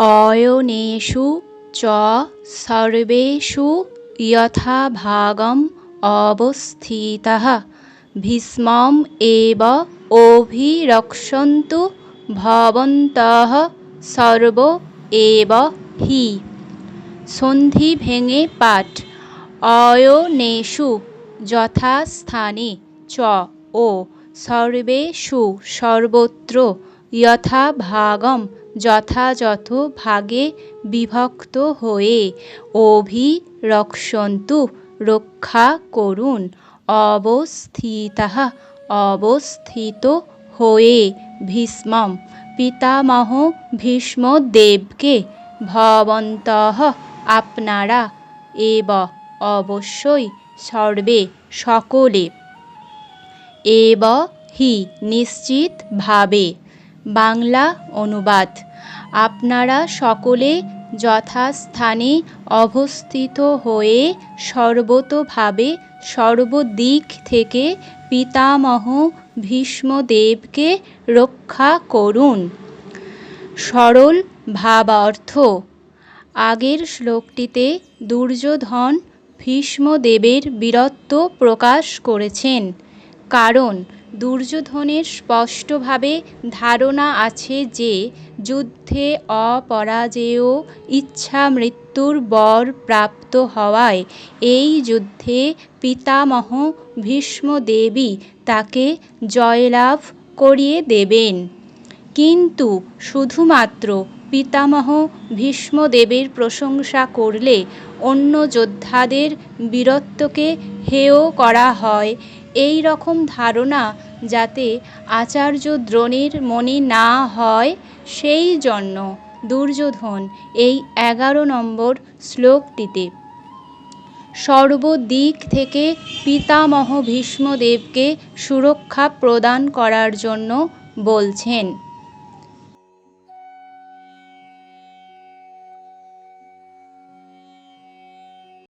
অয়নেষু চ সর্বেষু যথাভাগম অবস্থিতঃ ভীষ্মম এব অভিরক্ষन्तু ভবন্তঃ সর্ব এব হি। সন্ধি ভেঙে পাঠ। অয়নেষু যথাস্থানে চ ও সর্বেষু সর্বত্র যথাভাগম যথাযথ ভাগে বিভক্ত হয়ে অভিরক্ষন্তু রক্ষা করুন। অবস্থিতঃ অবস্থিত হয়ে ভীষ্মম। পিতামহ ভীষ্মদেবকে ভবন্তঃ আপনারা এব অবশ্যই সর্বে সকলে। এব হি নিশ্চিতভাবে। বাংলা অনুবাদ। আপনারা সকলে যথাস্থানে অবস্থিত হয়ে সর্বতোভাবে সর্বদিক থেকে পিতামহ ভীষ্মদেবকে রক্ষা করুন। সরল ভাবার্থ। আগের শ্লোকটিতে দুর্যোধন ভীষ্মদেবের বীরত্ব প্রকাশ করেছেন। কারণ দুর্যোধনের স্পষ্টভাবে ধারণা আছে যে যুদ্ধে অপরাজেয় ইচ্ছামৃত্যুর বর প্রাপ্ত হওয়ায় এই যুদ্ধে পিতামহ ভীষ্মদেবই তাকে জয়লাভ করিয়ে দেবেন। কিন্তু শুধুমাত্র পিতামহ ভীষ্মদেবের প্রশংসা করলে অন্য যোদ্ধাদের বীরত্বকে হেয় করা হয় এই রকম ধারণা যাতে আচার্য দ্রোণীর মনে না হয়, সেই জন্য দুর্যোধন এই এগারো নম্বর শ্লোকটিতে সর্বদিক থেকে পিতামহ ভীষ্মদেবকে সুরক্ষা প্রদান করার জন্য বলছেন।